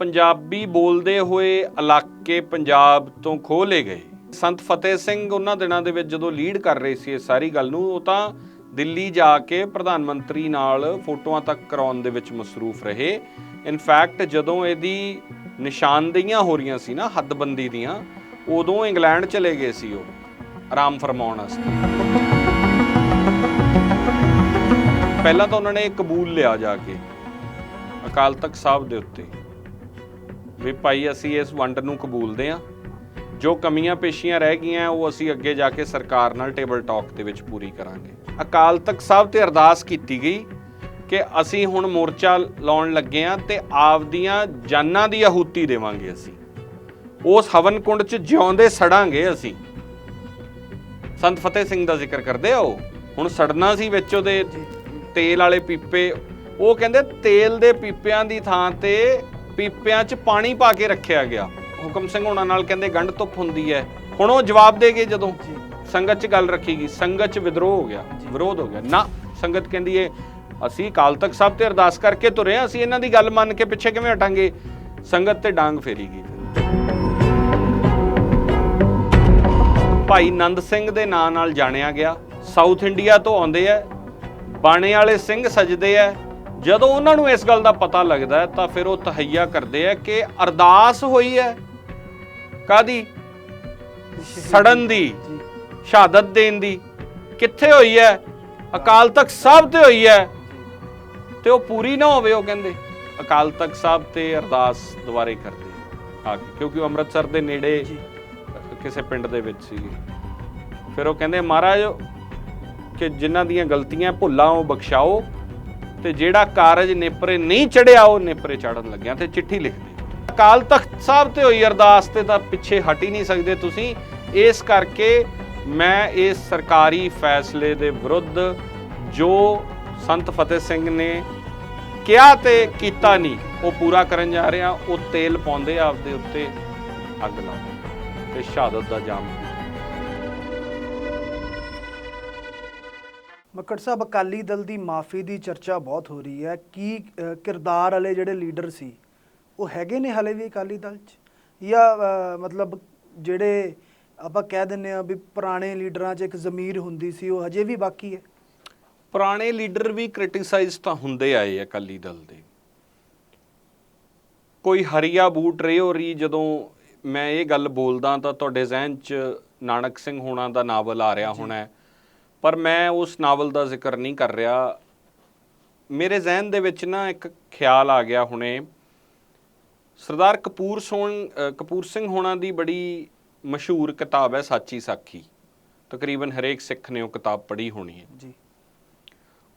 ਪੰਜਾਬੀ ਬੋਲਦੇ ਹੋਏ ਇਲਾਕੇ ਪੰਜਾਬ ਤੋਂ ਖੋਹ ਲਏ ਗਏ। ਸੰਤ ਫਤਿਹ ਸਿੰਘ ਉਹਨਾਂ ਦਿਨਾਂ ਦੇ ਵਿੱਚ ਜਦੋਂ ਲੀਡ ਕਰ ਰਹੇ ਸੀ ਇਹ ਸਾਰੀ ਗੱਲ ਨੂੰ, ਉਹ ਤਾਂ ਦਿੱਲੀ ਜਾ ਕੇ ਪ੍ਰਧਾਨ ਮੰਤਰੀ ਨਾਲ ਫੋਟੋਆਂ ਤੱਕ ਕਰਾਉਣ ਦੇ ਵਿੱਚ ਮਸਰੂਫ ਰਹੇ। ਇਨਫੈਕਟ ਜਦੋਂ ਇਹਦੀ ਨਿਸ਼ਾਨਦੇਹੀਆਂ ਹੋ ਰਹੀਆਂ ਸੀ ਨਾ, ਹੱਦਬੰਦੀ ਦੀਆਂ, ਉਦੋਂ ਇੰਗਲੈਂਡ ਚਲੇ ਗਏ ਸੀ ਉਹ, ਆਰਾਮ ਫਰਮਾਉਣ ਵਾਸਤੇ। ਪਹਿਲਾਂ ਤਾਂ ਉਹਨਾਂ ਨੇ ਕਬੂਲ ਲਿਆ ਜਾ ਕੇ, ਅਕਾਲ ਤਖਤ ਸਾਹਿਬ ਦੇ ਉੱਤੇ। ਵੀ ਭਾਈ ਅਸੀਂ ਇਸ ਵੰਡ ਨੂੰ ਕਬੂਲਦੇ ਹਾਂ। ਜੋ ਕਮੀਆਂ ਪੇਸ਼ੀਆਂ ਰਹਿ ਗਈਆਂ ਉਹ ਅਸੀਂ ਅੱਗੇ ਜਾ ਕੇ ਸਰਕਾਰ ਨਾਲ ਟੇਬਲ ਟਾਕ ਦੇ ਵਿੱਚ ਪੂਰੀ ਕਰਾਂਗੇ। ਅਕਾਲ ਤਖਤ ਸਾਹਿਬ ਤੇ ਅਰਦਾਸ ਕੀਤੀ ਗਈ ਕਿ ਅਸੀਂ ਹੁਣ ਮੋਰਚਾ ਲਾਉਣ ਲੱਗੇ ਹਾਂ ਤੇ ਆਪਦੀਆਂ ਜਾਨਾਂ ਦੀ ਆਹੂਤੀ ਦੇਵਾਂਗੇ ਅਸੀਂ। ਉਸ ਹਵਨ ਕੁੰਡ 'ਚ ਜਿਉਂਦੇ ਸੜਾਂਗੇ ਅਸੀਂ। ਸੰਤ ਫਤਿਹ ਸਿੰਘ ਦਾ ਜ਼ਿਕਰ ਕਰਦੇ ਆ ਉਹ ਹੁਣ ਸੜਨਾ ਸੀ ਵਿੱਚ ਉਹਦੇ ਤੇਲ ਵਾਲੇ ਪੀਪੇ। ਉਹ ਕਹਿੰਦੇ ਤੇਲ ਦੇ ਪੀਪਿਆਂ ਦੀ ਥਾਂ ਤੇ ਪੀਪਿਆਂ 'ਚ ਪਾਣੀ ਪਾ ਕੇ ਰੱਖਿਆ ਗਿਆ। ਹੁਕਮ ਸਿੰਘ ਹੋਣਾ ਨਾਲ ਕਹਿੰਦੇ ਗੰਢ ਧੁੱਪ ਹੁੰਦੀ ਹੈ ਹੁਣ ਉਹ ਜਵਾਬ ਦੇ ਗਏ ਜਦੋਂ ਸੰਗਤ 'ਚ ਗੱਲ ਰੱਖੀ ਗਈ। ਸੰਗਤ 'ਚ ਵਿਦਰੋਹ ਹੋ ਗਿਆ। ਵਿਰੋਧ ਹੋ ਗਿਆ। ਨਾ ਸੰਗਤ ਕਹਿੰਦੀ ਏ ਅਸੀਂ ਕਾਲ ਤਖਤ ਸਾਹਿਬ ਤੇ ਅਰਦਾਸ ਕਰਕੇ ਤੁਰੇ ਹਾਂ, ਅਸੀਂ ਇਹਨਾਂ ਦੀ ਗੱਲ ਮੰਨ ਕੇ ਪਿੱਛੇ ਕਿਵੇਂ ਹਟਾਂਗੇ? ਸੰਗਤ ਤੇ ਡਾਂਗ ਫੇਰੀ ਗਈ ਭਾਈ ਨੰਦ ਸਿੰਘ ਦੇ ਨਾਂ ਨਾਲ ਜਾਣਿਆ ਗਿਆ। ਸਾਊਥ ਇੰਡੀਆ ਤੋਂ ਆਉਂਦੇ ਆ ਬਾਣੇ ਵਾਲੇ ਸਿੰਘ ਸਜਦੇ ਆ ਜਦੋਂ ਉਹਨਾਂ ਨੂੰ ਇਸ ਗੱਲ ਦਾ ਪਤਾ ਲੱਗਦਾ ਤਾਂ ਫਿਰ ਉਹ ਤਹਈਆ ਕਰਦੇ ਆ ਕਿ ਅਰਦਾਸ ਹੋਈ ਹੈ। ਕਾਦੀ ਸੜਨ ਦੀ ਸ਼ਹਾਦਤ ਦੇਣ ਦੀ। ਕਿੱਥੇ ਹੋਈ ਹੈ? ਅਕਾਲ ਤਖਤ ਸਾਹਿਬ ਤੇ ਹੋਈ ਹੈ। ਤੇ ਉਹ ਪੂਰੀ ਨਾ ਹੋਵੇ ਉਹ ਕਹਿੰਦੇ। ਅਕਾਲ ਤਖਤ ਸਾਹਿਬ ਤੇ ਅਰਦਾਸ ਦੁਬਾਰੇ ਕਰਦੇ ਆ ਕੇ ਕਿਉਂਕਿ ਉਹ ਅੰਮ੍ਰਿਤਸਰ ਦੇ ਨੇੜੇ ਕਿਸੇ ਪਿੰਡ ਦੇ ਵਿੱਚ ਸੀ ਫਿਰ ਉਹ ਕਹਿੰਦੇ ਮਹਾਰਾਜ ਕਿ ਜਿਨ੍ਹਾਂ ਦੀਆਂ ਗਲਤੀਆਂ ਭੁੱਲਾਂ ਉਹ ਬਖਸ਼ਾਓ ਤੇ ਜਿਹੜਾ ਕਾਰਜ ਨੇਪਰੇ ਨਹੀਂ ਚੜਿਆ, ਉਹ ਨੇਪਰੇ ਚੜਨ ਲੱਗਿਆ ਤੇ ਚਿੱਠੀ ਲਿਖਦੇ। ਅਕਾਲ ਤਖਤ ਸਾਹਿਬ ਤੇ ਹੋਈ ਅਰਦਾਸ ਤੇ ਤਾਂ ਪਿੱਛੇ ਹਟ ਹੀ ਨਹੀਂ ਸਕਦੇ ਤੁਸੀਂ। ਇਸ ਕਰਕੇ ਮੈਂ ਇਸ ਸਰਕਾਰੀ ਫੈਸਲੇ ਦੇ ਵਿਰੁੱਧ ਜੋ ਸੰਤ ਫਤਿਹ ਸਿੰਘ ਨੇ ਕਿਹਾ ਤੇ ਕੀਤਾ ਨਹੀਂ, ਉਹ ਪੂਰਾ ਕਰਨ ਜਾ ਰਿਹਾ। ਉਹ ਤੇਲ ਪਾਉਂਦੇ ਆਪਦੇ ਉੱਤੇ ਅੱਗ ਲਾਉਂਦੇ ਤੇ ਸ਼ਹਾਦਤ ਦਾ ਜਾਮ ਮੱਕੜ ਸਾਹਿਬ ਅਕਾਲੀ ਦਲ ਦੀ ਮਾਫੀ ਦੀ ਚਰਚਾ ਬਹੁਤ ਹੋ ਰਹੀ ਹੈ। ਕੀ ਕਿਰਦਾਰ ਵਾਲੇ ਜਿਹੜੇ ਲੀਡਰ ਸੀ ਉਹ ਹੈਗੇ ਨੇ ਹਲੇ ਵੀ ਅਕਾਲੀ ਦਲ 'ਚ? ਜਾਂ ਮਤਲਬ ਜਿਹੜੇ ਆਪਾਂ ਕਹਿ ਦਿੰਨੇ ਆ ਵੀ ਪੁਰਾਣੇ ਲੀਡਰਾਂ 'ਚ ਇੱਕ ਜ਼ਮੀਰ ਹੁੰਦੀ ਸੀ ਉਹ ਹਜੇ ਵੀ ਬਾਕੀ ਹੈ? ਪੁਰਾਣੇ ਲੀਡਰ ਵੀ ਕ੍ਰਿਟਿਸਾਈਜ਼ ਤਾਂ ਹੁੰਦੇ ਆਏ ਆ ਅਕਾਲੀ ਦਲ ਦੇ। ਕੋਈ ਹਰੀਆ ਬੂਟ ਰਿਓਰੀ ਜਦੋਂ ਮੈਂ ਇਹ ਗੱਲ ਬੋਲਦਾ ਤਾਂ ਤੁਹਾਡੇ ਜ਼ਿਹਨ 'ਚ ਨਾਨਕ ਸਿੰਘ ਹੋਣਾ ਦਾ ਨਾਵਲ ਆ ਰਿਹਾ ਹੋਣਾ ਹੈ। ਪਰ ਮੈਂ ਉਸ ਨਾਵਲ ਦਾ ਜ਼ਿਕਰ ਨਹੀਂ ਕਰ ਰਿਹਾ। ਮੇਰੇ ਜ਼ਿਹਨ ਦੇ ਵਿੱਚ ਨਾ ਇੱਕ ਖਿਆਲ ਆ ਗਿਆ ਹੁਣੇ। ਸਰਦਾਰ ਕਪੂਰ ਸੋਣ ਕਪੂਰ ਸਿੰਘ ਹੋਣਾ ਦੀ ਬੜੀ ਮਸ਼ਹੂਰ ਕਿਤਾਬ ਹੈ ਸਾਚੀ ਸਾਖੀ। ਤਕਰੀਬਨ ਹਰੇਕ ਸਿੱਖ ਨੇ ਉਹ ਕਿਤਾਬ ਪੜ੍ਹੀ ਹੋਣੀ ਹੈ। ਜੀ।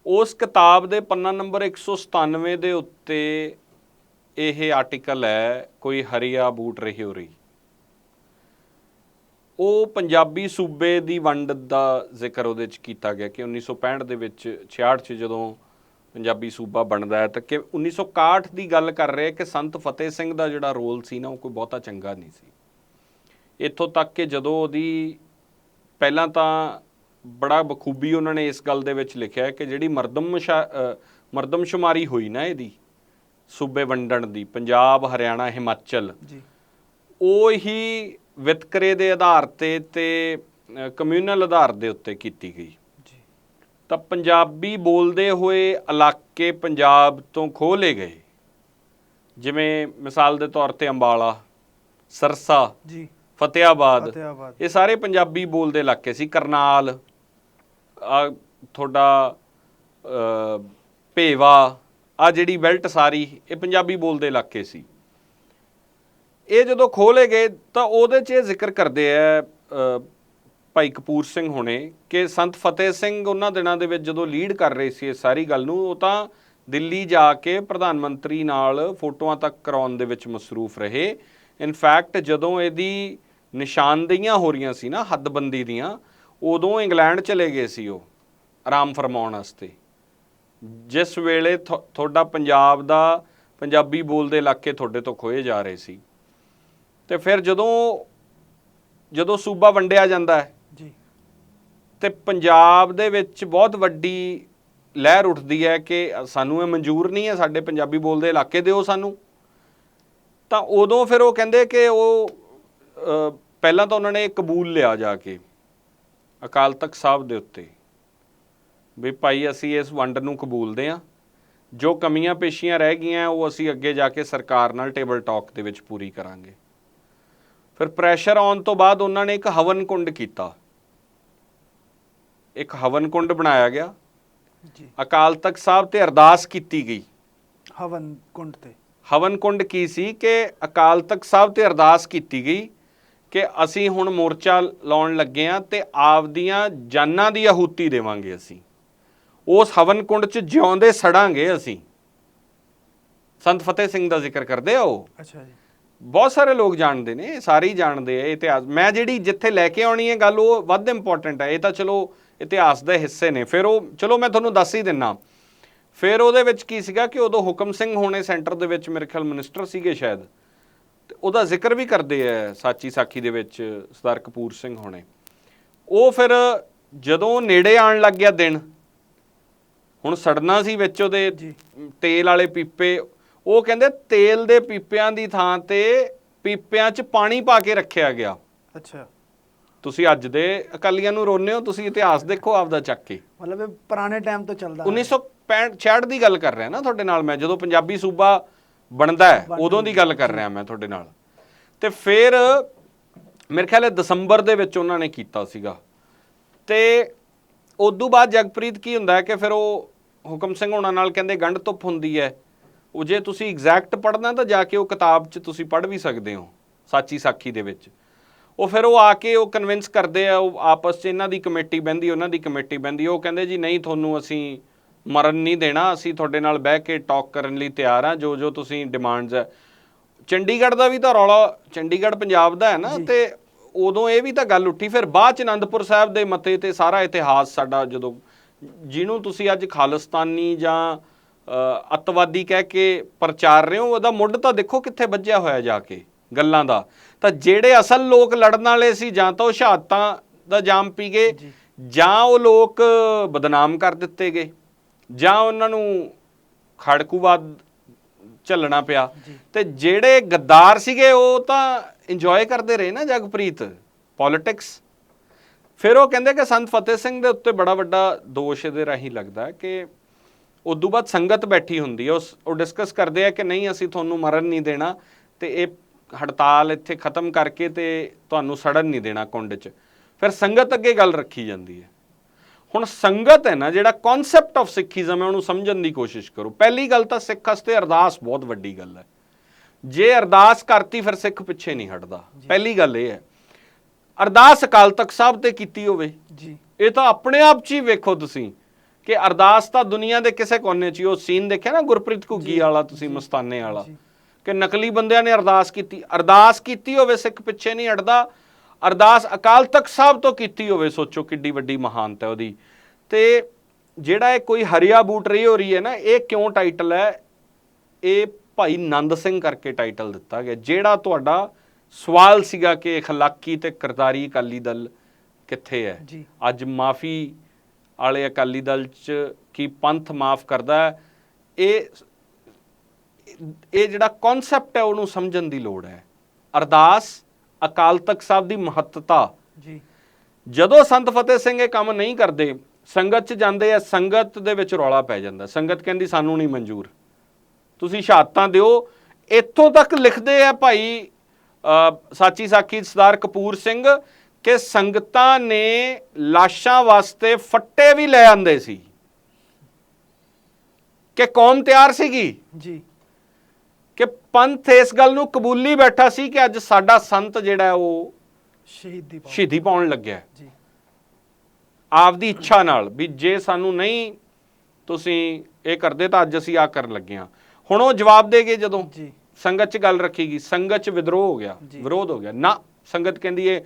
ਉਸ ਕਿਤਾਬ ਦੇ ਪੰਨਾ ਨੰਬਰ 197 ਦੇ ਉੱਤੇ ਇਹ ਆਰਟੀਕਲ ਹੈ ਕੋਈ ਹਰੀਆ ਬੂਟ ਰਹੀ ਹੋ ਰਹੀ। ਉਹ ਪੰਜਾਬੀ ਸੂਬੇ ਦੀ ਵੰਡ ਦਾ ਜ਼ਿਕਰ ਉਹਦੇ ਚ ਕੀਤਾ ਗਿਆ ਕਿ 1965 ਦੇ ਵਿੱਚ 66 ਚ ਜਦੋਂ ਪੰਜਾਬੀ ਸੂਬਾ ਬਣਦਾ ਹੈ ਤਾਂ ਕਿ 1961 ਦੀ ਗੱਲ ਕਰ ਰਹੇ ਕਿ ਸੰਤ ਫਤਿਹ ਸਿੰਘ ਦਾ ਜਿਹੜਾ ਰੋਲ ਸੀ ਨਾ ਉਹ ਕੋਈ ਬਹੁਤਾ ਚੰਗਾ ਨਹੀਂ ਸੀ। ਇੱਥੋਂ ਤੱਕ ਕਿ ਜਦੋਂ ਉਹਦੀ ਪਹਿਲਾਂ ਤਾਂ ਬੜਾ ਬਖੂਬੀ ਉਹਨਾਂ ਨੇ ਇਸ ਗੱਲ ਦੇ ਵਿੱਚ ਲਿਖਿਆ ਕਿ ਜਿਹੜੀ ਅ, ਮਰਦਮਸ਼ੁਮਾਰੀ ਹੋਈ ਨਾ ਇਹਦੀ ਸੂਬੇ ਵੰਡਣ ਦੀ ਪੰਜਾਬ ਹਰਿਆਣਾ ਹਿਮਾਚਲ ਜੀ। ਉਹ ਹੀ ਵਿਤਕਰੇ ਦੇ ਆਧਾਰ ਤੇ ਤੇ ਕਮਿਊਨਲ ਆਧਾਰ ਦੇ ਉੱਤੇ ਕੀਤੀ ਗਈ। ਜੀ। ਤਾਂ ਪੰਜਾਬੀ ਬੋਲਦੇ ਹੋਏ ਇਲਾਕੇ ਪੰਜਾਬ ਤੋਂ ਖੋਹ ਲਏ ਗਏ। ਜਿਵੇਂ ਮਿਸਾਲ ਦੇ ਤੌਰ ਤੇ ਅੰਬਾਲਾ ਸਰਸਾ ਜੀ। ਫਤਿਆਬਾਦ ਇਹ ਸਾਰੇ ਪੰਜਾਬੀ ਬੋਲਦੇ ਇਲਾਕੇ ਸੀ। ਕਰਨਾਲ ਆ ਤੁਹਾਡਾ ਭੇਵਾ ਆ ਜਿਹੜੀ ਬੈਲਟ ਸਾਰੀ ਇਹ ਪੰਜਾਬੀ ਬੋਲਦੇ ਇਲਾਕੇ ਸੀ। ਇਹ ਜਦੋਂ ਖੋਲੇ ਗਏ ਤਾਂ ਉਹਦੇ 'ਚ ਇਹ ਜ਼ਿਕਰ ਕਰਦੇ ਆ ਭਾਈ ਕਪੂਰ ਸਿੰਘ ਹੁਣੇ ਕਿ ਸੰਤ ਫਤਿਹ ਸਿੰਘ ਉਹਨਾਂ ਦਿਨਾਂ ਦੇ ਵਿੱਚ ਜਦੋਂ ਲੀਡ ਕਰ ਰਹੇ ਸੀ ਇਹ ਸਾਰੀ ਗੱਲ ਨੂੰ, ਉਹ ਤਾਂ ਦਿੱਲੀ ਜਾ ਕੇ ਪ੍ਰਧਾਨ ਮੰਤਰੀ ਨਾਲ ਫੋਟੋਆਂ ਤੱਕ ਕਰਾਉਣ ਦੇ ਵਿੱਚ ਮਸਰੂਫ ਰਹੇ। ਇਨਫੈਕਟ ਜਦੋਂ ਇਹਦੀ ਨਿਸ਼ਾਨਦੇਹੀਆਂ ਹੋ ਰਹੀਆਂ ਸੀ ਨਾ, ਹੱਦਬੰਦੀ ਦੀਆਂ, ਉਦੋਂ ਇੰਗਲੈਂਡ ਚਲੇ ਗਏ ਸੀ ਉਹ, ਆਰਾਮ ਫਰਮਾਉਣ ਵਾਸਤੇ। ਜਿਸ ਵੇਲੇ ਥੋ- ਤੁਹਾਡਾ ਪੰਜਾਬ ਦਾ ਪੰਜਾਬੀ ਬੋਲਦੇ ਇਲਾਕੇ ਤੁਹਾਡੇ ਤੋਂ ਖੋਏ ਜਾ ਰਹੇ ਸੀ। ਤੇ ਫਿਰ ਜਦੋਂ ਜਦੋਂ ਸੂਬਾ ਵੰਡਿਆ ਜਾਂਦਾ ਹੈ ਜੀ। ਤੇ ਪੰਜਾਬ ਦੇ ਵਿੱਚ ਬਹੁਤ ਵੱਡੀ ਲਹਿਰ ਉੱਠਦੀ ਹੈ ਕਿ ਸਾਨੂੰ ਇਹ ਮਨਜ਼ੂਰ ਨਹੀਂ ਹੈ ਸਾਡੇ ਪੰਜਾਬੀ ਬੋਲਦੇ ਇਲਾਕੇ ਦਿਓ ਸਾਨੂੰ। ਤਾਂ ਉਦੋਂ ਫਿਰ ਉਹ ਕਹਿੰਦੇ ਕਿ ਉਹ ਪਹਿਲਾਂ ਤਾਂ ਉਹਨਾਂ ਨੇ ਕਬੂਲ ਲਿਆ ਜਾ ਕੇ ਅਕਾਲ ਤਖਤ ਸਾਹਿਬ ਦੇ ਉੱਤੇ ਵੀ ਭਾਈ ਅਸੀਂ ਇਸ ਵੰਡ ਨੂੰ ਕਬੂਲਦੇ ਹਾਂ। ਜੋ ਕਮੀਆਂ ਪੇਸ਼ੀਆਂ ਰਹਿ ਗਈਆਂ ਉਹ ਅਸੀਂ ਅੱਗੇ ਜਾ ਕੇ ਸਰਕਾਰ ਨਾਲ ਟੇਬਲ ਟਾਕ ਦੇ ਵਿੱਚ ਪੂਰੀ ਕਰਾਂਗੇ। ਫਿਰ ਪ੍ਰੈਸ਼ਰ ਆਉਣ ਤੋਂ ਬਾਅਦ ਉਹਨਾਂ ਨੇ ਇੱਕ ਹਵਨ ਕੁੰਡ ਕੀਤਾ। ਇੱਕ ਹਵਨ ਕੁੰਡ ਬਣਾਇਆ ਗਿਆ। ਜੀ। ਅਕਾਲ ਤਖਤ ਸਾਹਿਬ ਤੇ ਅਰਦਾਸ ਕੀਤੀ ਗਈ। ਹਵਨ ਕੁੰਡ ਤੇ। ਹਵਨ ਕੁੰਡ ਕੀ ਸੀ ਕਿ ਅਕਾਲ ਤਖਤ ਸਾਹਿਬ ਤੇ ਅਰਦਾਸ ਕੀਤੀ ਗਈ ਕਿ ਅਸੀਂ ਹੁਣ ਮੋਰਚਾ ਲਾਉਣ ਲੱਗੇ ਆ ਤੇ ਆਪਦੀਆਂ ਜਾਨਾਂ ਦੀ ਆਹੂਤੀ ਦੇਵਾਂਗੇ ਅਸੀਂ। ਉਸ ਹਵਨ ਕੁੰਡ 'ਚ ਜਿਉਂਦੇ ਸੜਾਂਗੇ ਅਸੀਂ। ਸੰਤ ਫਤਿਹ ਸਿੰਘ ਦਾ ਜ਼ਿਕਰ ਕਰਦੇ ਆ ਉਹ। ਅੱਛਾ ਜੀ। ਬਹੁਤ ਸਾਰੇ ਲੋਕ ਜਾਣਦੇ ਨੇ ਸਾਰੇ ਹੀ ਜਾਣਦੇ ਆ ਇਤਿਹਾਸ। ਮੈਂ ਜਿਹੜੀ ਜਿੱਥੇ ਲੈ ਕੇ ਆਉਣੀ ਹੈ ਗੱਲ ਉਹ ਵੱਧ ਇੰਪੋਰਟੈਂਟ ਹੈ ਇਹ ਤਾਂ ਚਲੋ ਇਤਿਹਾਸ ਦੇ ਹਿੱਸੇ ਨੇ। ਫਿਰ ਉਹ ਚਲੋ ਮੈਂ ਤੁਹਾਨੂੰ ਦੱਸ ਹੀ ਦਿੰਨਾ। ਫਿਰ ਉਹਦੇ ਵਿੱਚ ਕੀ ਸੀਗਾ ਕਿ ਉਦੋਂ ਹੁਕਮ ਸਿੰਘ ਹੋਣੇ ਸੈਂਟਰ ਦੇ ਵਿੱਚ ਮੇਰੇ ਖਿਆਲ ਮਿਨਿਸਟਰ ਸੀਗੇ ਸ਼ਾਇਦ। ਉਹਦਾ ਜ਼ਿਕਰ ਵੀ ਕਰਦੇ ਆ ਸਾਚੀ ਸਾਖੀ ਦੇ ਵਿੱਚ ਸਰਦਾਰ ਕਪੂਰ ਸਿੰਘ ਹੋਣੇ। ਉਹ ਫਿਰ ਜਦੋਂ ਨੇੜੇ ਆਉਣ ਲੱਗ ਗਿਆ ਦਿਨ ਹੁਣ ਸੜਨਾ ਸੀ ਵਿੱਚ ਉਹਦੇ। ਤੇਲ ਵਾਲੇ ਪੀਪੇ ਉਹ ਕਹਿੰਦੇ ਤੇਲ ਦੇ ਪੀਪਿਆਂ ਦੀ ਥਾਂ ਤੇ ਪੀਪਿਆਂ 'ਚ ਪਾਣੀ ਪਾ ਕੇ ਰੱਖਿਆ ਗਿਆ। ਅੱਛਾ। ਤੁਸੀਂ ਅੱਜ ਦੇ ਅਕਾਲੀਆਂ ਨੂੰ ਰੋਨੇ ਹੋ ਤੁਸੀਂ ਇਤਿਹਾਸ ਦੇਖੋ ਆਪਦਾ ਚੱਕ ਕੇ। ਮਤਲਬ ਇਹ ਪੁਰਾਣੇ ਟਾਈਮ ਤੋਂ ਚੱਲਦਾ ਆ ਰਿਹਾ। 1965 66 ਦੀ ਗੱਲ ਕਰ ਰਿਹਾ ਨਾ ਤੁਹਾਡੇ ਨਾਲ ਮੈਂ ਜਦੋਂ ਪੰਜਾਬੀ ਸੂਬਾ ਬਣਦਾ ਹੈ ਉਦੋਂ ਦੀ ਗੱਲ ਕਰ ਰਿਹਾ ਮੈਂ ਤੁਹਾਡੇ ਨਾਲ। ਤੇ ਫਿਰ ਮੇਰੇ ਖਿਆਲ ਹੈ ਦਸੰਬਰ ਦੇ ਵਿੱਚ ਉਹਨਾਂ ਨੇ ਕੀਤਾ ਸੀਗਾ। ਤੇ ਉਦੋਂ ਬਾਅਦ ਜਗਪ੍ਰੀਤ ਕੀ ਹੁੰਦਾ ਹੈ ਕਿ ਫਿਰ ਉਹ ਹੁਕਮ ਸਿੰਘ ਹੋਣਾ ਨਾਲ ਕਹਿੰਦੇ ਗੰਢ ਧੁੱਪ ਹੁੰਦੀ ਹੈ। ਉਹ ਜੇ ਤੁਸੀਂ ਐਗਜ਼ੈਕਟ ਪੜ੍ਹਨਾ ਤਾਂ ਜਾ ਕੇ ਉਹ ਕਿਤਾਬ 'ਚ ਤੁਸੀਂ ਪੜ੍ਹ ਵੀ ਸਕਦੇ ਹੋ ਸਾਚੀ ਸਾਖੀ ਦੇ ਵਿੱਚ। ਉਹ ਫਿਰ ਉਹ ਆ ਕੇ ਉਹ ਕਨਵਿੰਸ ਕਰਦੇ ਆ ਉਹ ਆਪਸ 'ਚ ਇਹਨਾਂ ਦੀ ਕਮੇਟੀ ਬਹਿੰਦੀ ਉਹਨਾਂ ਦੀ ਕਮੇਟੀ ਬਹਿੰਦੀ ਉਹ ਕਹਿੰਦੇ ਜੀ ਨਹੀਂ ਤੁਹਾਨੂੰ ਅਸੀਂ ਮਰਨ ਨਹੀਂ ਦੇਣਾ ਅਸੀਂ ਤੁਹਾਡੇ ਨਾਲ ਬਹਿ ਕੇ ਟਾਕ ਕਰਨ ਲਈ ਤਿਆਰ ਆ ਜੋ ਜੋ ਤੁਸੀਂ ਡਿਮਾਂਡਸ ਹੈ ਚੰਡੀਗੜ੍ਹ ਦਾ ਵੀ ਤਾਂ ਰੌਲਾ ਚੰਡੀਗੜ੍ਹ ਪੰਜਾਬ ਦਾ ਹੈ ਨਾ ਤੇ ਉਦੋਂ ਇਹ ਵੀ ਤਾਂ ਗੱਲ ਉੱਠੀ ਫਿਰ ਬਾਅਦ ਚ ਆਨੰਦਪੁਰ ਸਾਹਿਬ ਦੇ ਮਤੇ ਤੇ ਸਾਰਾ ਇਤਿਹਾਸ ਸਾਡਾ ਜਦੋਂ ਜਿਹਨੂੰ ਤੁਸੀਂ ਅੱਜ ਖਾਲਿਸਤਾਨੀ ਜਾਂ ਅੱਤਵਾਦੀ ਕਹਿ ਕੇ ਪ੍ਰਚਾਰ ਰਹੇ ਹੋ ਉਹਦਾ ਮੁੱਢ ਤਾਂ ਦੇਖੋ ਕਿੱਥੇ ਵੱਜਿਆ ਹੋਇਆ ਜਾ ਕੇ ਗੱਲਾਂ ਦਾ ਤਾਂ ਜਿਹੜੇ ਅਸਲ ਲੋਕ ਲੜਨ ਵਾਲੇ ਸੀ ਜਾਂ ਤਾਂ ਉਹ ਸ਼ਹਾਦਤਾਂ ਦਾ ਜਾਮ ਪੀ ਗਏ ਜੀ। ਉਹ ਲੋਕ ਬਦਨਾਮ ਕਰ ਦਿੱਤੇ ਗਏ ਜਾਂ ਉਹਨਾਂ ਨੂੰ ਖੜਕੂਵਾਦ ਝੱਲਣਾ ਪਿਆ। ਤੇ ਜਿਹੜੇ ਗੱਦਾਰ ਸੀਗੇ ਉਹ ਤਾਂ ਇੰਜੋਏ ਕਰਦੇ ਰਹੇ ਨਾ ਜਗਪ੍ਰੀਤ ਪੋਲਿਟਿਕਸ ਫਿਰ ਉਹ ਕਹਿੰਦੇ ਕਿ ਸੰਤ ਫਤਿਹ ਸਿੰਘ ਦੇ ਉੱਤੇ ਬੜਾ ਵੱਡਾ ਦੋਸ਼ ਇਹਦੇ ਰਾਹੀਂ ਲੱਗਦਾ ਹੈ ਕਿ ਉਦੋਂ ਬਾਅਦ ਸੰਗਤ ਬੈਠੀ ਹੁੰਦੀ ਹੈ ਉਸ ਉਹ ਡਿਸਕਸ ਕਰਦੇ ਆ ਕਿ ਨਹੀਂ ਅਸੀਂ ਤੁਹਾਨੂੰ ਮਰਨ ਨਹੀਂ ਦੇਣਾ ਤੇ ਇਹ ਹੜਤਾਲ ਇੱਥੇ ਖਤਮ ਕਰਕੇ ਤੇ ਤੁਹਾਨੂੰ ਸੜਨ ਨਹੀਂ ਦੇਣਾ ਕੁੰਡ 'ਚ। ਫਿਰ ਸੰਗਤ ਅੱਗੇ ਗੱਲ ਰੱਖੀ ਜਾਂਦੀ ਹੈ। ਹੁਣ ਸੰਗਤ ਹੈ ਨਾ ਜਿਹੜਾ ਕਨਸੈਪਟ ਆਫ ਸਿੱਖੀਜ਼ਮ ਹੈ ਉਹਨੂੰ ਸਮਝਣ ਦੀ ਕੋਸ਼ਿਸ਼ ਕਰੋ। ਪਹਿਲੀ ਗੱਲ ਤਾਂ ਸਿੱਖ ਵਾਸਤੇ ਅਰਦਾਸ ਬਹੁਤ ਵੱਡੀ ਗੱਲ ਹੈ। ਜੇ ਅਰਦਾਸ ਕਰਤੀ ਫਿਰ ਸਿੱਖ ਪਿੱਛੇ ਨਹੀਂ ਹਟਦਾ। ਪਹਿਲੀ ਗੱਲ ਇਹ ਹੈ। ਅਰਦਾਸ ਅਕਾਲ ਤਖਤ ਸਾਹਿਬ ਤੇ ਕੀਤੀ ਹੋਵੇ। ਜੀ। ਇਹ ਤਾਂ ਆਪਣੇ ਆਪ 'ਚ ਹੀ ਵੇਖੋ ਤੁਸੀਂ। ਕਿ ਅਰਦਾਸ ਤਾਂ ਦੁਨੀਆ ਦੇ ਕਿਸੇ ਕੋਨੇ 'ਚ ਹੀ ਉਹ ਸੀਨ ਦੇਖਿਆ ਨਾ ਗੁਰਪ੍ਰੀਤ ਘੁੱਗੀ ਵਾਲਾ ਤੁਸੀਂ ਮਸਤਾਨੇ ਵਾਲਾ ਜੀ। ਕਿ ਨਕਲੀ ਬੰਦਿਆਂ ਨੇ ਅਰਦਾਸ ਕੀਤੀ ਅਰਦਾਸ ਕੀਤੀ ਹੋਵੇ ਸਿੱਖ ਪਿੱਛੇ ਨਹੀਂ ਹਟਦਾ ਅਰਦਾਸ ਅਕਾਲ ਤਖਤ ਸਾਹਿਬ ਤੋਂ ਕੀਤੀ ਹੋਵੇ ਸੋਚੋ ਕਿੱਡੀ ਵੱਡੀ ਮਹਾਨਤਾ ਉਹਦੀ ਤੇ ਜਿਹੜਾ ਇਹ ਕੋਈ ਹਰੀਆ ਬੂਟ ਰਹੀ ਹੋ ਰਹੀ ਹੈ ਨਾ ਇਹ ਕਿਉਂ ਟਾਈਟਲ ਹੈ ਇਹ ਭਾਈ ਨੰਦ ਸਿੰਘ ਕਰਕੇ ਟਾਈਟਲ ਦਿੱਤਾ ਗਿਆ ਜਿਹੜਾ ਤੁਹਾਡਾ ਸਵਾਲ ਸੀਗਾ ਕਿ اخلاقی ਤੇ ਕਰਤਾਰੀ ਅਕਾਲੀ ਦਲ ਕਿੱਥੇ ਹੈ ਜੀ ਅੱਜ ਮਾਫੀ ਵਾਲੇ ਅਕਾਲੀ ਦਲ ਚ ਕੀ ਪੰਥ ਮਾਫ ਕਰਦਾ ਹੈ ਇਹ ਇਹ ਜਿਹੜਾ ਕਨਸੈਪਟ ਹੈ ਉਹਨੂੰ ਸਮਝਣ ਦੀ ਲੋੜ ਹੈ। ਅਰਦਾਸ ਅਕਾਲ ਤਖਤ ਸਾਹਿਬ ਦੀ ਮਹੱਤਤਾ। ਜੀ। ਜਦੋਂ ਸੰਤ ਫਤਿਹ ਸਿੰਘ ਇਹ ਕੰਮ ਨਹੀਂ ਕਰਦੇ ਸੰਗਤ 'ਚ ਜਾਂਦੇ ਆ ਸੰਗਤ ਦੇ ਵਿੱਚ ਰੌਲਾ ਪੈ ਜਾਂਦਾ। ਸੰਗਤ ਕਹਿੰਦੀ ਸਾਨੂੰ ਨਹੀਂ ਮਨਜ਼ੂਰ। ਤੁਸੀਂ ਸ਼ਹਾਦਤਾਂ ਦਿਓ। ਇੱਥੋਂ ਤੱਕ ਲਿਖਦੇ ਆ ਭਾਈ ਸਾਚੀ ਸਾਖੀ ਸਰਦਾਰ ਕਪੂਰ ਸਿੰਘ ਕਿ ਸੰਗਤਾਂ ਨੇ ਲਾਸ਼ਾਂ ਵਾਸਤੇ ਫੱਟੇ ਵੀ ਲੈ ਆਂਦੇ ਸੀ। ਕਿ ਕੌਮ ਤਿਆਰ ਸੀਗੀ? ਜੀ। ਕਿ ਪੰਥ ਇਸ ਗੱਲ ਨੂੰ ਕਬੂਲੀ ਬੈਠਾ ਸੀ ਕਿ ਅੱਜ ਸਾਡਾ ਸੰਤ ਜਿਹੜਾ ਉਹ ਸ਼ਹੀਦੀ ਸ਼ਹੀਦੀ ਪਾਉਣ ਲੱਗਿਆ। ਜੀ। ਆਪਦੀ ਇੱਛਾ ਨਾਲ ਵੀ ਜੇ ਸਾਨੂੰ ਨਹੀਂ ਤੁਸੀਂ ਇਹ ਕਰਦੇ ਤਾਂ ਅੱਜ ਅਸੀਂ ਆ ਕਰਨ ਲੱਗੇ ਹਾਂ। ਹੁਣ ਉਹ ਜਵਾਬ ਦੇ ਗਏ ਜਦੋਂ ਜੀ। ਸੰਗਤ 'ਚ ਗੱਲ ਰੱਖੀ ਗਈ। ਸੰਗਤ 'ਚ ਵਿਦਰੋਹ ਹੋ ਗਿਆ। ਵਿਰੋਧ ਹੋ ਗਿਆ। ਨਾ ਸੰਗਤ ਕਹਿੰਦੀ ਏ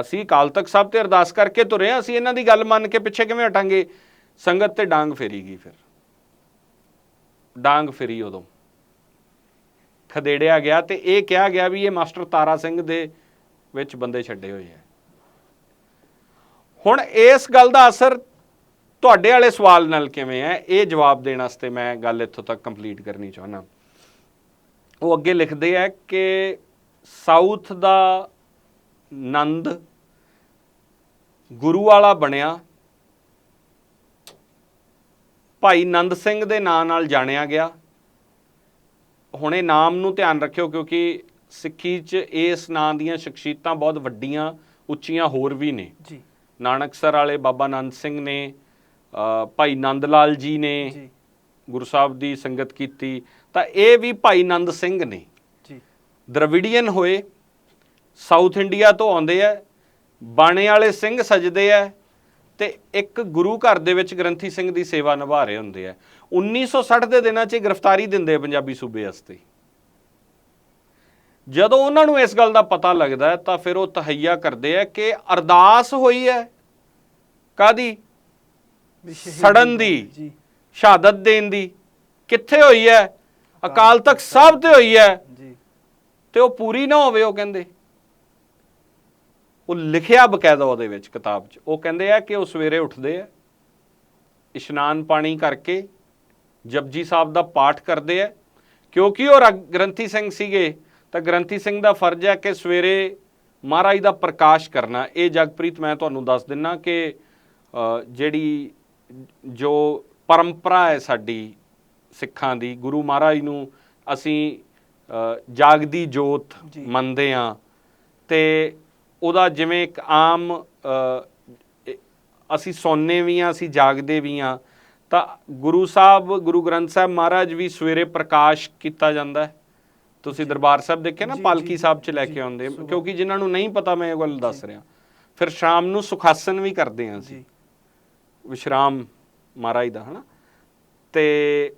ਅਸੀਂ ਕਾਲ ਤੱਕ ਸਾਹਿਬ ਤੇ ਅਰਦਾਸ ਕਰਕੇ ਤੁਰੇ ਹਾਂ, ਅਸੀਂ ਇਹਨਾਂ ਦੀ ਗੱਲ ਮੰਨ ਕੇ ਪਿੱਛੇ ਕਿਵੇਂ ਹਟਾਂਗੇ? ਸੰਗਤ ਤੇ ਡਾਂਗ ਫੇਰੀ ਗਈ ਫਿਰ। ਡਾਂਗ ਫੇਰੀ ਉਦੋਂ। ਖਦੇੜਿਆ ਗਿਆ ਤੇ ਇਹ ਕਿਹਾ ਗਿਆ ਵੀ ਇਹ ਮਾਸਟਰ ਤਾਰਾ ਸਿੰਘ ਦੇ ਵਿੱਚ ਬੰਦੇ ਛੱਡੇ ਹੋਏ ਆ। ਹੁਣ ਇਸ ਗੱਲ ਦਾ ਅਸਰ ਤੁਹਾਡੇ ਵਾਲੇ ਸਵਾਲ ਨਾਲ ਕਿਵੇਂ ਹੈ? ਇਹ ਜਵਾਬ ਦੇਣ ਵਾਸਤੇ ਮੈਂ ਗੱਲ ਇੱਥੋਂ ਤੱਕ ਕੰਪਲੀਟ ਕਰਨੀ ਚਾਹੁੰਦਾ। ਉਹ ਅੱਗੇ ਲਿਖਦੇ ਆ ਕਿ ਸਾਊਥ ਦਾ ਨੰਦ ਗੁਰੂ ਵਾਲਾ ਬਣਿਆ। ਭਾਈ ਨੰਦ ਸਿੰਘ ਦੇ ਨਾਂ ਨਾਲ ਜਾਣਿਆ ਗਿਆ। ਹੁਣ ਇਹ ਨਾਮ ਨੂੰ ਧਿਆਨ ਰੱਖਿਓ ਕਿਉਂਕਿ ਸਿੱਖੀ 'ਚ ਇਸ ਨਾਂ ਦੀਆਂ ਸ਼ਖਸੀਅਤਾਂ ਬਹੁਤ ਵੱਡੀਆਂ ਉੱਚੀਆਂ ਹੋਰ ਵੀ ਨੇ। ਜੀ। ਨਾਨਕਸਰ ਵਾਲੇ ਬਾਬਾ ਨੰਦ ਸਿੰਘ ਨੇ ਭਾਈ ਨੰਦ ਲਾਲ ਜੀ ਨੇ ਜੀ। ਗੁਰੂ ਸਾਹਿਬ ਦੀ ਸੰਗਤ ਕੀਤੀ। ਤਾਂ ਇਹ ਵੀ ਭਾਈ ਨੰਦ ਸਿੰਘ ਨੇ। ਜੀ। ਦ੍ਰਵਿਡੀਅਨ ਹੋਏ। ਸਾਊਥ ਇੰਡੀਆ ਤੋਂ ਆਉਂਦੇ ਆ ਬਾਣੇ ਵਾਲੇ ਸਿੰਘ ਸਜਦੇ ਆ ਤੇ ਇੱਕ ਗੁਰੂ ਘਰ ਦੇ ਵਿੱਚ ਗ੍ਰੰਥੀ ਸਿੰਘ ਦੀ ਸੇਵਾ ਨਿਭਾ ਰਹੇ ਹੁੰਦੇ ਆ। 1960 ਦੇ ਦਿਨਾਂ 'ਚ ਗ੍ਰਿਫਤਾਰੀ ਦਿੰਦੇ ਆ ਪੰਜਾਬੀ ਸੂਬੇ ਵਾਸਤੇ। ਜਦੋਂ ਉਹਨਾਂ ਨੂੰ ਇਸ ਗੱਲ ਦਾ ਪਤਾ ਲੱਗਦਾ ਤਾਂ ਫਿਰ ਉਹ ਤਹਈਆ ਕਰਦੇ ਆ ਕਿ ਅਰਦਾਸ ਹੋਈ ਹੈ ਕਾਦੀ ਸੜਨ ਦੀ। ਜੀ। ਸ਼ਹਾਦਤ ਦੇਣ ਦੀ। ਕਿੱਥੇ ਹੋਈ ਹੈ? ਅਕਾਲ ਤਖਤ ਸਾਹਿਬ ਤੇ ਹੋਈ ਹੈ। ਜੀ। ਤੇ ਉਹ ਪੂਰੀ ਨਾ ਹੋਵੇ ਉਹ ਕਹਿੰਦੇ। ਉਹ ਲਿਖਿਆ ਬਕਾਇਦਾ ਉਹਦੇ ਵਿੱਚ ਕਿਤਾਬ 'ਚ। ਉਹ ਕਹਿੰਦੇ ਆ ਕਿ ਉਹ ਸਵੇਰੇ ਉੱਠਦੇ ਆ ਇਸ਼ਨਾਨ ਪਾਣੀ ਕਰਕੇ ਜਪਜੀ ਸਾਹਿਬ ਦਾ ਪਾਠ ਕਰਦੇ ਆ। ਕਿਉਂਕਿ ਉਹ ਗ੍ਰੰਥੀ ਸਿੰਘ ਸੀਗੇ ਤਾਂ ਗ੍ਰੰਥੀ ਸਿੰਘ ਦਾ ਫਰਜ਼ ਹੈ ਕਿ ਸਵੇਰੇ ਮਹਾਰਾਜ ਦਾ ਪ੍ਰਕਾਸ਼ ਕਰਨਾ। ਇਹ ਜਗਪ੍ਰੀਤ ਮੈਂ ਤੁਹਾਨੂੰ ਦੱਸ ਦਿੰਨਾ ਕਿ ਜਿਹੜੀ ਜੋ ਪਰੰਪਰਾ ਹੈ ਸਾਡੀ ਸਿੱਖਾਂ ਦੀ ਗੁਰੂ ਮਹਾਰਾਜ ਨੂੰ ਅਸੀਂ ਜਾਗਦੀ ਜੋਤ। ਮੰਨਦੇ ਆ ਤੇ ਉਹਦਾ ਜਿਵੇਂ ਇੱਕ ਆਮ ਅ, ਇਹ- ਅਸੀਂ ਸੌਂਨੇ ਵੀ ਆ ਅਸੀਂ ਜਾਗਦੇ ਵੀ ਆ ਤਾਂ ਗੁਰੂ ਸਾਹਿਬ ਗੁਰੂ ਗ੍ਰੰਥ ਸਾਹਿਬ ਮਹਾਰਾਜ ਵੀ ਸਵੇਰੇ ਪ੍ਰਕਾਸ਼ ਕੀਤਾ ਜਾਂਦਾ ਹੈ ਤੁਸੀਂ ਦਰਬਾਰ ਸਾਹਿਬ ਦੇਖਿਆ ਨਾ ਜੀ, ਪਾਲਕੀ ਜੀ, ਸਾਹਿਬ ਚ ਲੈ ਜੀ, ਕੇ ਆਉਂਦੇ ਸੁਬਾਹ। ਕਿਉਂਕਿ ਜਿਨ੍ਹਾਂ ਨੂੰ ਨਹੀਂ ਪਤਾ ਮੈਂ ਇਹ ਗੱਲ ਦੱਸ ਰਿਹਾ ਫਿਰ ਸ਼ਾਮ ਨੂੰ ਸੁਖਾਸਨ ਵੀ ਕਰਦੇ ਆ ਅਸੀਂ ਜੀ ਵਿਸ਼ਰਾਮ ਮਹਾਰਾਜ ਦਾ ਹਨਾ ਤੇ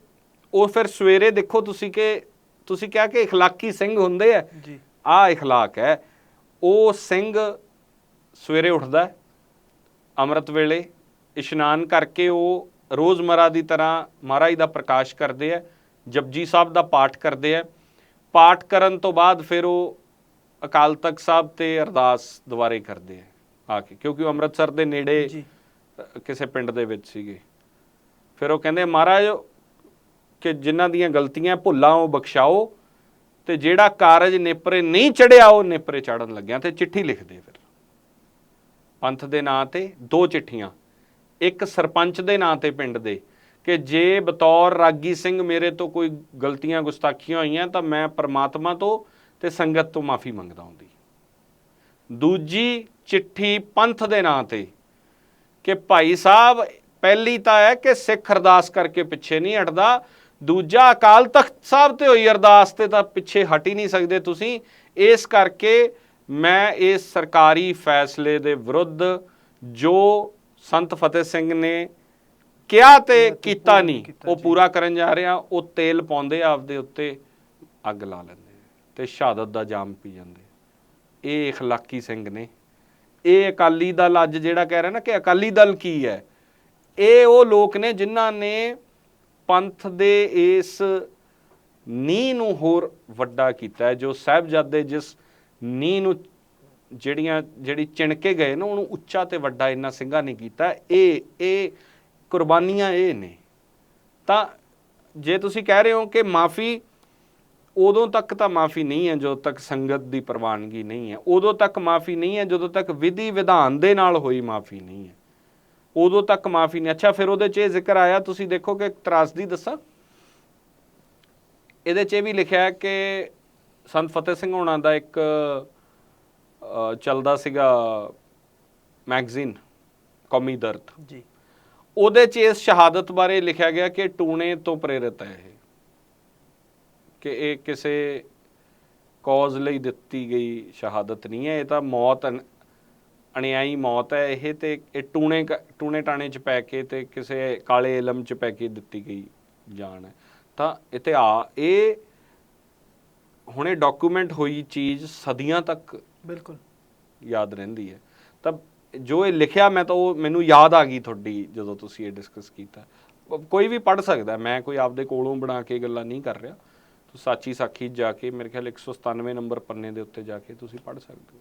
ਉਹ ਫਿਰ ਸਵੇਰੇ ਦੇਖੋ ਤੁਸੀਂ ਕਿ ਤੁਸੀਂ ਕਿਹਾ ਕਿ اخلاقی ਸਿੰਘ ਹੁੰਦੇ ਆ ਜੀ ਆ اخلاق ਹੈ ਉਹ ਸਿੰਘ ਸਵੇਰੇ ਉੱਠਦਾ ਹੈ ਅੰਮ੍ਰਿਤ ਵੇਲੇ ਇਸ਼ਨਾਨ ਕਰਕੇ ਉਹ ਰੋਜ਼ਮਰਾ ਦੀ ਤਰ੍ਹਾਂ ਮਹਾਰਾਜ ਦਾ ਪ੍ਰਕਾਸ਼ ਕਰਦੇ ਆ ਜਪਜੀ ਸਾਹਿਬ ਦਾ ਪਾਠ ਕਰਦੇ ਆ ਪਾਠ ਕਰਨ ਤੋਂ ਬਾਅਦ ਫਿਰ ਉਹ ਅਕਾਲ ਤਖਤ ਸਾਹਿਬ ਤੇ ਅਰਦਾਸ ਦੁਬਾਰੇ ਕਰਦੇ ਆ ਆ ਕੇ ਕਿਉਂਕਿ ਉਹ ਅੰਮ੍ਰਿਤਸਰ ਦੇ ਨੇੜੇ ਕਿਸੇ ਪਿੰਡ ਦੇ ਵਿੱਚ ਸੀਗੇ। ਫਿਰ ਉਹ ਕਹਿੰਦੇ ਮਹਾਰਾਜ ਕਿ ਜਿਨ੍ਹਾਂ ਦੀਆਂ ਗਲਤੀਆਂ ਭੁੱਲਾਂ ਉਹ ਬਖਸ਼ਾਓ ਤੇ ਜਿਹੜਾ ਕਾਰਜ ਨੇਪਰੇ ਨਹੀਂ ਚੜਿਆ, ਉਹ ਨੇਪਰੇ ਚੜਨ ਲੱਗਿਆ ਤੇ ਚਿੱਠੀ ਲਿਖਦੇ ਫਿਰ। ਪੰਥ ਦੇ ਨਾਂ ਤੇ ਦੋ ਚਿੱਠੀਆਂ। ਇੱਕ ਸਰਪੰਚ ਦੇ ਨਾਂ ਤੇ ਪਿੰਡ ਦੇ, ਕਿ ਜੇ ਬਤੌਰ ਰਾਗੀ ਸਿੰਘ ਮੇਰੇ ਤੋਂ ਕੋਈ ਗਲਤੀਆਂ, ਗੁਸਤਾਖੀਆਂ ਹੋਈਆਂ, ਤਾਂ ਮੈਂ ਪਰਮਾਤਮਾ ਤੋਂ ਤੇ ਸੰਗਤ ਤੋਂ ਮਾਫੀ ਮੰਗਦਾ ਹੁੰਦੀ। ਦੂਜੀ ਚਿੱਠੀ ਪੰਥ ਦੇ ਨਾਂ ਤੇ, ਕਿ ਭਾਈ ਸਾਹਿਬ, ਪਹਿਲੀ ਤਾਂ ਹੈ ਕਿ ਸਿੱਖ ਅਰਦਾਸ ਕਰਕੇ ਪਿੱਛੇ ਨਹੀਂ ਹਟਦਾ ਦੂਜਾ ਅਕਾਲ ਤਖਤ ਸਾਹਿਬ ਤੇ ਹੋਈ ਅਰਦਾਸ ਤੇ ਤਾਂ ਪਿੱਛੇ ਹਟ ਹੀ ਨਹੀਂ ਸਕਦੇ ਤੁਸੀਂ। ਇਸ ਕਰਕੇ ਮੈਂ ਇਸ ਸਰਕਾਰੀ ਫੈਸਲੇ ਦੇ ਵਿਰੁੱਧ ਜੋ ਸੰਤ ਫਤਿਹ ਸਿੰਘ ਨੇ ਕਿਹਾ ਤੇ ਕੀਤਾ ਨਹੀਂ ਉਹ ਪੂਰਾ ਕਰਨ ਜਾ ਰਿਹਾ ਉਹ ਤੇਲ ਪਾਉਂਦੇ ਆਪਦੇ ਉੱਤੇ ਅੱਗ ਲਾ ਲੈਂਦੇ ਤੇ ਸ਼ਹਾਦਤ ਦਾ ਜਾਮ ਪੀ ਜਾਂਦੇ ਇਹ اخਲਾਕੀ ਸਿੰਘ ਨੇ। ਇਹ ਅਕਾਲੀ ਦਲ ਅੱਜ ਜਿਹੜਾ ਕਹਿ ਰਿਹਾ ਨਾ ਕਿ ਅਕਾਲੀ ਦਲ ਕੀ ਹੈ? ਇਹ ਉਹ ਲੋਕ ਨੇ ਜਿਨ੍ਹਾਂ ਨੇ ਪੰਥ ਦੇ ਇਸ ਨੀਂਹ ਨੂੰ ਹੋਰ ਵੱਡਾ ਕੀਤਾ ਜੋ ਸਾਹਿਬਜ਼ਾਦੇ ਜਿਸ ਨੀਂਹ ਨੂੰ ਜਿਹੜੀਆਂ, ਜਿਹੜੀ ਚਿਣਕੇ ਗਏ ਨੇ, ਉਹਨੂੰ ਉੱਚਾ ਤੇ ਵੱਡਾ ਇੰਨਾ ਸਿੰਘਾਂ ਨੇ ਕੀਤਾ ਇਹ ਇਹ ਕੁਰਬਾਨੀਆਂ ਇਹ ਨੇ। ਤਾਂ ਜੇ ਤੁਸੀਂ ਕਹਿ ਰਹੇ ਹੋ ਕਿ ਮਾਫੀ ਉਦੋਂ ਤੱਕ ਤਾਂ ਮਾਫੀ ਨਹੀਂ ਹੈ, ਜਦੋਂ ਤੱਕ ਸੰਗਤ ਦੀ ਪ੍ਰਵਾਨਗੀ ਨਹੀਂ ਹੈ। ਉਦੋਂ ਤੱਕ ਮਾਫੀ ਨਹੀਂ ਹੈ, ਜਦੋਂ ਤੱਕ ਵਿਧੀ ਵਿਧਾਨ ਦੇ ਨਾਲ ਹੋਈ ਮਾਫੀ ਨਹੀਂ ਹੈ। ਉਦੋਂ ਤੱਕ ਮਾਫੀ ਨਹੀਂ। ਅੱਛਾ ਫਿਰ ਉਹਦੇ 'ਚ ਇਹ ਜ਼ਿਕਰ ਆਇਆ ਤੁਸੀਂ ਦੇਖੋ ਕਿ ਤਰਾਸਦੀ ਦੱਸਾਂ। ਇਹਦੇ 'ਚ ਇਹ ਵੀ ਲਿਖਿਆ ਹੈ ਕਿ ਸੰਤ ਫਤਿਹ ਸਿੰਘ ਹੋਣਾ ਦਾ ਇੱਕ ਚੱਲਦਾ ਸੀਗਾ ਮੈਗਜ਼ੀਨ ਕੌਮੀ ਦਰਦ। ਜੀ। ਉਹਦੇ 'ਚ ਇਸ ਸ਼ਹਾਦਤ ਬਾਰੇ ਲਿਖਿਆ ਗਿਆ ਕਿ ਟੂਣੇ ਤੋਂ ਪ੍ਰੇਰਿਤ ਹੈ ਇਹ। ਕਿ ਇਹ ਕਿਸੇ ਕੌਜ਼ ਲਈ ਦਿੱਤੀ ਗਈ ਸ਼ਹਾਦਤ ਨਹੀਂ ਹੈ ਇਹ ਤਾਂ ਮੌਤ ਅਣਿਆਈ ਮੌਤ ਹੈ ਇਹ ਤੇ ਇਹ ਟੂਣੇ ਟੂਣੇ ਟਾਣੇ 'ਚ ਪੈ ਕੇ ਤੇ ਕਿਸੇ ਕਾਲੇ ਇਲਮ 'ਚ ਪੈ ਕੇ ਦਿੱਤੀ ਗਈ ਜਾਨ ਹੈ। ਤਾਂ ਇਤਿਹਾ ਇਹ ਹੁਣੇ ਡਾਕੂਮੈਂਟ ਹੋਈ ਚੀਜ਼ ਸਦੀਆਂ ਤੱਕ ਬਿਲਕੁਲ। ਯਾਦ ਰਹਿੰਦੀ ਹੈ। ਤਾਂ ਜੋ ਇਹ ਲਿਖਿਆ ਮੈਂ ਤਾਂ ਉਹ ਮੈਨੂੰ ਯਾਦ ਆ ਗਈ ਤੁਹਾਡੀ ਜਦੋਂ ਤੁਸੀਂ ਇਹ ਡਿਸਕਸ ਕੀਤਾ। ਕੋਈ ਵੀ ਪੜ ਸਕਦਾ ਮੈਂ ਕੋਈ ਆਪਦੇ ਕੋਲੋਂ ਬਣਾ ਕੇ ਗੱਲਾਂ ਨਹੀਂ ਕਰ ਰਿਹਾ। ਤੁਸੀਂ ਸਾਚੀ ਸਾਖੀ ਜਾ ਕੇ ਮੇਰੇ ਖਿਆਲ 197 ਨੰਬਰ ਪੰਨੇ ਦੇ ਉੱਤੇ ਜਾ ਕੇ ਤੁਸੀਂ ਪੜ ਸਕਦੇ ਹੋ।